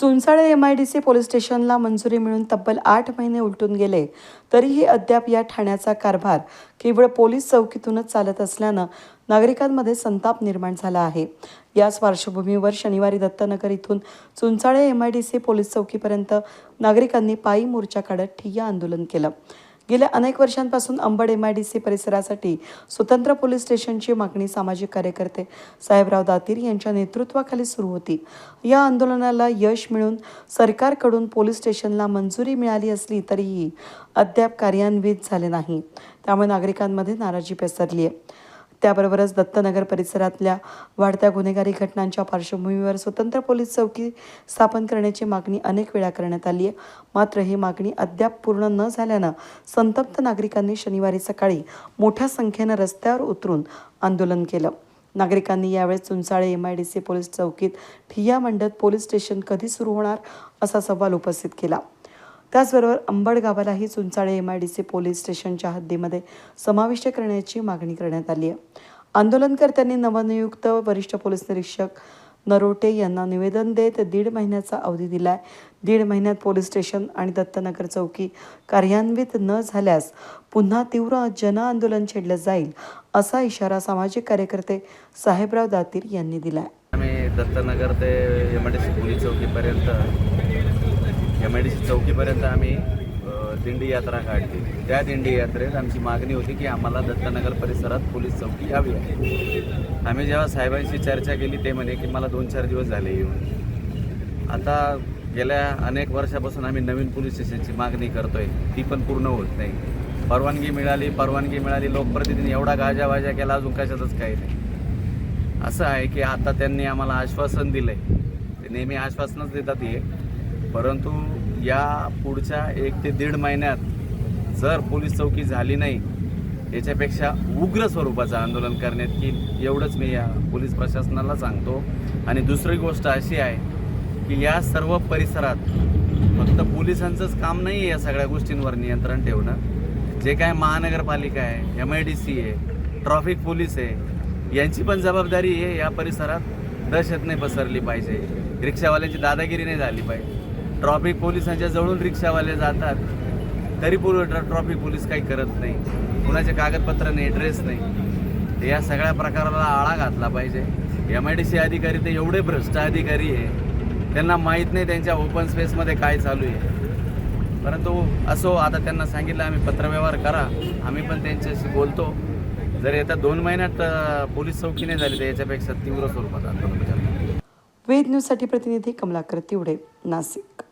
सुनसाळे M I D C police स्टेशनला मंजुरी मिळून तब्बल आठ महिने उलटून गेले. तरीही अद्याप या ठाण्याचा कारभार केवळ पोलीस चौकीतूनच चालत असल्यानं नागरिकांमध्ये संताप निर्माण झाला आहे. याच पार्श्वभूमीवर शनिवारी दत्तनगर इथून Chunchale M I D C police चौकीपर्यंत नागरिकांनी पायी मोर्चा काढत ठिय्या आंदोलन केलं. गेल्या अनेक वर्षांपासून Ambad M I D C परिसरासाठी स्वतंत्र पोलीस स्टेशनची मागणी सामाजिक कार्यकर्ते साहेबराव दातीर यांच्या नेतृत्वाखाली सुरू होती. या आंदोलनाला यश मिळून सरकारकडून पोलीस स्टेशनला मंजुरी मिळाली असली तरीही अद्याप कार्यान्वित झाले नाही. त्यामुळे नागरिकांमध्ये नाराजी पसरली आहे त्याबरोबरच दत्तनगर परिसरातल्या वाढत्या गुन्हेगारी घटनांच्या पार्श्वभूमीवर स्वतंत्र पोलीस चौकी स्थापन करण्याची मागणी अनेक वेळा करण्यात आली आहे. मात्र ही मागणी अद्याप पूर्ण न झाल्यानं संतप्त नागरिकांनी शनिवारी सकाळी मोठ्या संख्येनं रस्त्यावर उतरून आंदोलन केलं. नागरिकांनी यावेळेस Chunchale M I D C police चौकीत ठिय्या मंडत पोलीस स्टेशन कधी सुरू होणार असा सवाल उपस्थित केला. त्याचबरोबर Ambad गावालाही Chunchale M I D C police स्टेशनच्या हद्दीमध्ये समाविष्ट करण्याची मागणी करण्यात आली आहे. आंदोलनकर्त्यांनी नवनियुक्त वरिष्ठ पोलीस निरीक्षक नरोटे यांना निवेदन देत दीड महिन्याचा अवधी दिलाय. दीड महिन्यात पोलीस स्टेशन आणि दत्तनगर चौकी कार्यान्वित न झाल्यास पुन्हा तीव्र जनआंदोलन छेडलं जाईल असा इशारा सामाजिक कार्यकर्ते साहेबराव दातीर यांनी दिलाय. आम्ही दत्तनगर ते M I D C police चौकीपर्यंत M I D C चौकीपर्यंत आम्ही दिंडी यात्रा काढली. त्या दिंडी यात्रेत आमची मागणी होती की आम्हाला दत्तनगर परिसरात पोलीस चौकी यावी आहे. आम्ही जेव्हा साहेबांशी चर्चा केली ते म्हणे की मला दोन चार दिवस झाले येऊन. आता गेल्या अनेक वर्षापासून आम्ही नवीन पोलीस स्टेशनची मागणी करतोय. ती पण पूर्ण होत नाही. परवानगी मिळाली परवानगी मिळाली लोकप्रतिनिधी एवढा गाजावाजा केला अजून कशातच काही नाही. असं आहे की आता त्यांनी आम्हाला आश्वासन दिलंय. ते नेहमी आश्वासनच देतात हे. परंतु या पुढच्या एक ते दीड महिन्यात जर पोलीस चौकी झाली नाही याच्यापेक्षा उग्र स्वरूपाचं आंदोलन करण्यात येईल एवढंच मी या पोलीस प्रशासनाला सांगतो. आणि दुसरी गोष्ट अशी आहे की या सर्व परिसरात फक्त पोलिसांचंच काम नाही आहे या सगळ्या गोष्टींवर नियंत्रण ठेवणं. जे काय महानगरपालिका आहे एम आय डी सी आहे ट्रॉफिक पोलीस आहे यांची पण जबाबदारी आहे या परिसरात दहशत नाही पसरली पाहिजे. रिक्षावाल्यांची दादागिरी नाही झाली पाहिजे. ट्रॉफिक पोलिसांच्या जवळून रिक्षावाले जातात. तरी पूर्व ट्रॉफिक पोलीस काही करत नाही. कुणाचे कागदपत्र नाही ड्रेस नाही. या सगळ्या प्रकाराला आळा घातला पाहिजे. एम आय डी सी अधिकारी ते एवढे भ्रष्ट अधिकारी आहे. त्यांना माहीत नाही त्यांच्या ओपन स्पेसमध्ये काय चालू आहे. परंतु असो आता त्यांना सांगितलं आम्ही पत्रव्यवहार करा. आम्ही पण त्यांच्याशी बोलतो. जर येत्या दोन महिन्यात पोलीस चौकी नाही झाली तर याच्यापेक्षा तीव्र स्वरूपात आंदोलन वेद न्यूजसाठी प्रतिनिधी कमलाकर तिवडे नाशिक.